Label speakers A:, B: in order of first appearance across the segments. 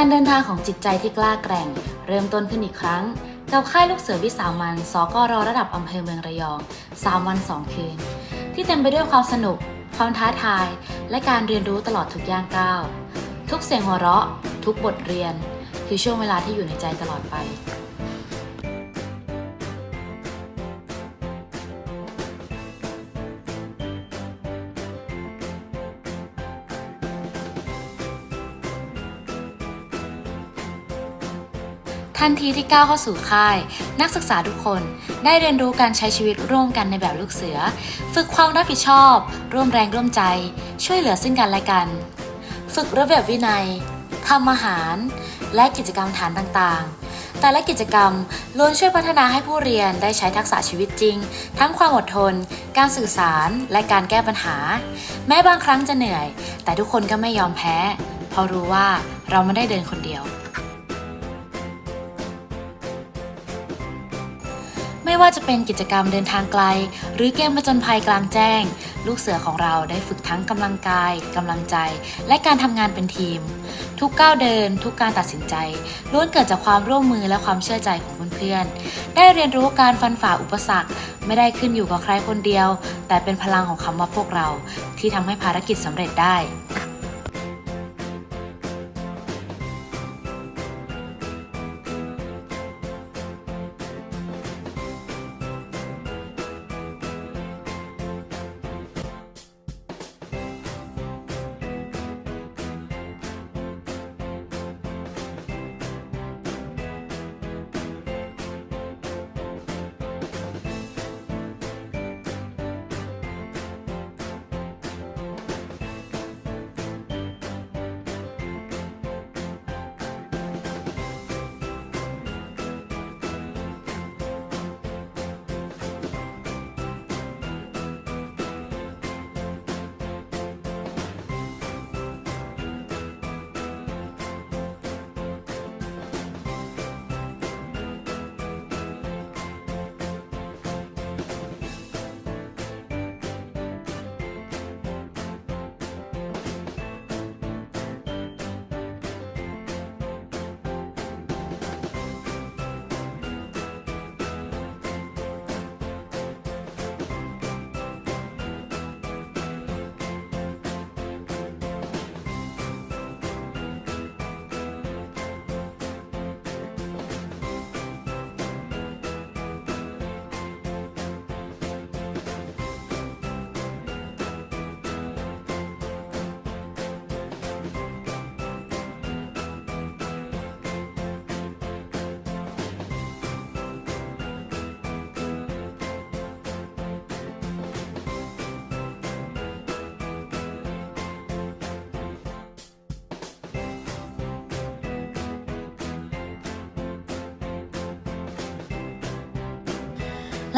A: การเดินทางของจิตใจที่กล้าแกร่ง เริ่มต้นขึ้นอีกครั้ง กับค่ายลูกเสือวิสามันสกรระดับอำเภอเมืองระยอง 3 วัน 2 คืน ที่เต็มไปด้วยความสนุก ความท้าทาย และการเรียนรู้ตลอดทุกย่างก้าว ทุกเสียงหัวเราะ ทุกบทเรียน คือช่วงเวลาที่อยู่ในใจตลอดไป ทันทีที่ก้าวเข้าสู่ค่าย นักศึกษาทุกคนได้เรียนรู้การใช้ชีวิตร่วมกันในแบบลูกเสือ ฝึกความรับผิดชอบ ร่วมแรงร่วมใจ ช่วยเหลือซึ่งกันและกัน ฝึกระเบียบวินัยทำอาหาร และกิจกรรมฐานต่างๆ แต่ละกิจกรรมล้วนช่วยพัฒนาให้ผู้เรียนได้ใช้ทักษะชีวิตจริง ทั้งความอดทน การสื่อสาร และการแก้ปัญหา แม้บางครั้งจะเหนื่อย แต่ทุกคนก็ไม่ยอมแพ้ เพราะรู้ว่าเราไม่ได้เดินคนเดียว ไม่ว่าจะเป็นกิจกรรมเดินทางไกล หรือเกมผจญภัยกลางแจ้ง ลูกเสือของเราได้ฝึกทั้งกำลังกายกำลังใจ และการทำงานเป็นทีม ทุกก้าวเดิน ทุกการตัดสินใจล้วนเกิดจากความร่วมมือและความเชื่อใจของเพื่อนๆได้เรียนรู้การฟันฝ่าอุปสรรค ไม่ได้ขึ้นอยู่กับใครคนเดียว แต่เป็นพลังของคำว่าพวกเรา ที่ทำให้ภารกิจสำเร็จได้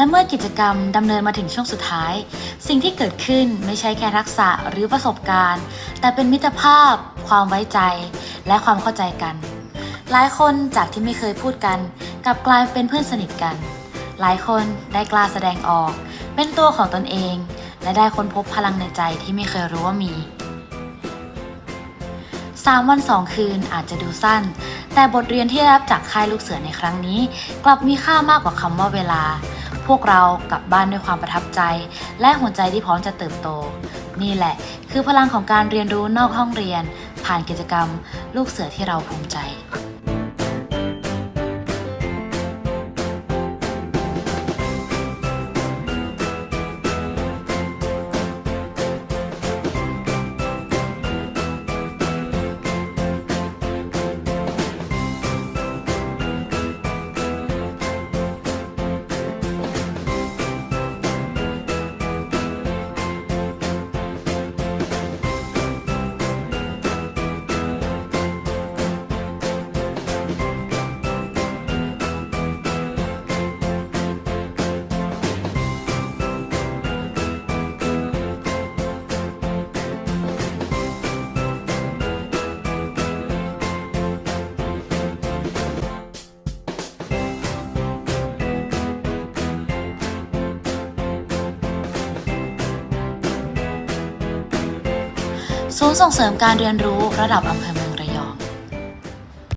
A: และเมื่อกิจกรรมดำเนินมาถึงช่วงสุดท้าย สิ่งที่เกิดขึ้นไม่ใช่แค่ทักษะหรือประสบการณ์ แต่เป็นมิตรภาพ ความไว้ใจ และความเข้าใจกัน หลายคนจากที่ไม่เคยพูดกันกลับกลายเป็นเพื่อนสนิทกัน หลายคนได้กล้าแสดงออก เป็นตัวของตนเอง และได้ค้นพบพลังในใจที่ไม่เคยรู้ว่ามี3วัน 2 คืนอาจจะดูสั้น แต่บทเรียนที่ได้รับจากค่ายลูกเสือในครั้งนี้ กลับมีค่ามากกว่าคำว่าเวลา พวกเรากลับบ้านด้วยความประทับใจ และหัวใจที่พร้อมจะเติบโต นี่แหละ คือพลังของการเรียนรู้นอกห้องเรียน ผ่านกิจกรรม ลูกเสือที่เราภูมิใจ ศูนย์ส่งเสริมการเรียนรู้ระดับอำเภอ